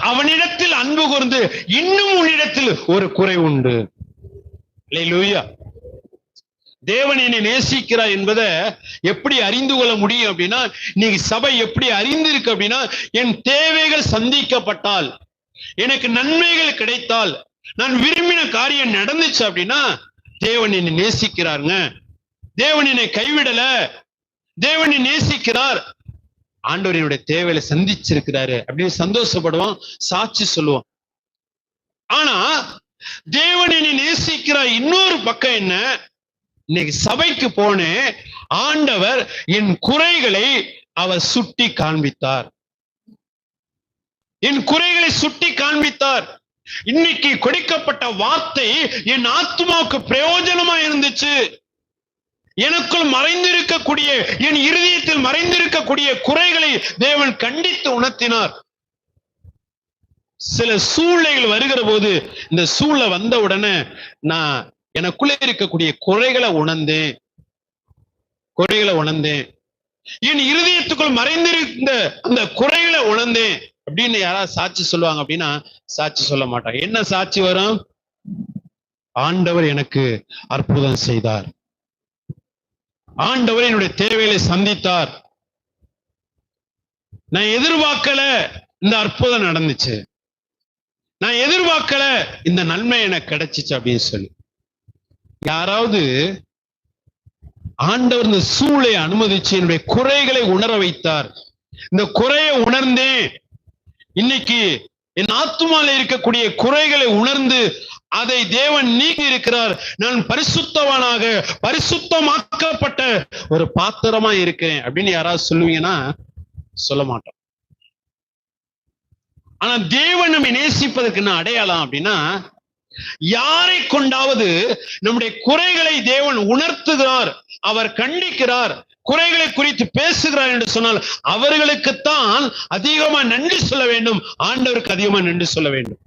அவனிடத்தில் அன்பு கூர்ந்து இன்னும் உன்னிடத்தில் ஒரு குறை உண்டு. லூயா தேவன் என்னை நேசிக்கிறார் என்பதை எப்படி அறிந்து கொள்ள முடியும் அப்படின்னா நீ சபை எப்படி அறிந்திருக்கு அப்படின்னா என் தேவைகள் சந்திக்கப்பட்டால் எனக்கு நன்மைகள் கிடைத்தால் நான் விரும்பின காரியம் நடந்துச்சு அப்படின்னா தேவன் என்னை நேசிக்கிறாருங்க. தேவன் என்னை கைவிடல. தேவன் நேசிக்கிறார். ஆண்டவர் என்னுடைய தேவையில சந்திச்சிருக்கிறாரு அப்படின்னு சந்தோஷப்படுவோம் சாட்சி சொல்லுவான் ஆனா தேவன் என்னை இன்னொரு பக்கம் என்ன? இன்னைக்கு சபைக்கு போனேன் ஆண்டவர் என் குறைகளை அவர் சுட்டி காண்பித்தார். என் குறைகளை சுட்டி காண்பித்தார். இன்னைக்கு கொடுக்கப்பட்ட வார்த்தை என் ஆத்மாவுக்கு பிரயோஜனமா இருந்துச்சு. எனக்குள் மறைந்திருக்கக்கூடிய என் இருதயத்தில் மறைந்திருக்கக்கூடிய குறைகளை தேவன் கண்டித்து உணர்த்தினார். சில சூழ்நிலைகள் வருகிற போது இந்த சூழ்நிலை வந்த உடனே நான் எனக்குள்ளே இருக்கக்கூடிய குறைகளை உணர்ந்தேன். குறைகளை உணர்ந்தேன். என் இருதயத்துக்குள் மறைந்திருந்த அந்த குறைகளை உணர்ந்தேன். அப்படின்னு யாராவது சாட்சி சொல்லுவாங்க அப்படின்னா சாட்சி சொல்ல மாட்டாங்க. என்ன சாட்சி வரும்? ஆண்டவர் எனக்கு அற்புதம் செய்தார். ஆண்டவர் என்னுடைய தேவைகளை சந்தித்தார். நான் எதிர்பார்க்கல இந்த அற்புதம் நடந்துச்சு. நான் எதிர்பார்க்கல இந்த நன்மை எனக்கு கிடைச்சிச்சு அப்படின்னு சொல்லி. யாராவது ஆண்டவர் இந்த சூளை அனுமதிச்சு என்னுடைய குறைகளை உணர வைத்தார். இந்த குறையை உணர்ந்தேன். இன்னைக்கு என் ஆத்மால இருக்கக்கூடிய குறைகளை உணர்ந்து அதை தேவன் நீக்கி இருக்கிறார். நான் பரிசுத்தவனாக பரிசுத்தமாக்கப்பட்ட ஒரு பாத்திரமா இருக்கிறேன் அப்படின்னு யாராவது சொல்லுவீங்கன்னா சொல்ல மாட்டோம். ஆனா தேவன் நம்மை நேசிப்பதற்கு என்ன அடையாளம் அப்படின்னா யாரை கொண்டாவது நம்முடைய குறைகளை தேவன் உணர்த்துகிறார் அவர் கண்டிக்கிறார் குறைகளை குறித்து பேசுகிறார் என்று சொன்னால் அவர்களுக்குத்தான் அதிகமா நன்றி சொல்ல வேண்டும் ஆண்டவருக்கு அதிகமா நன்றி சொல்ல வேண்டும்.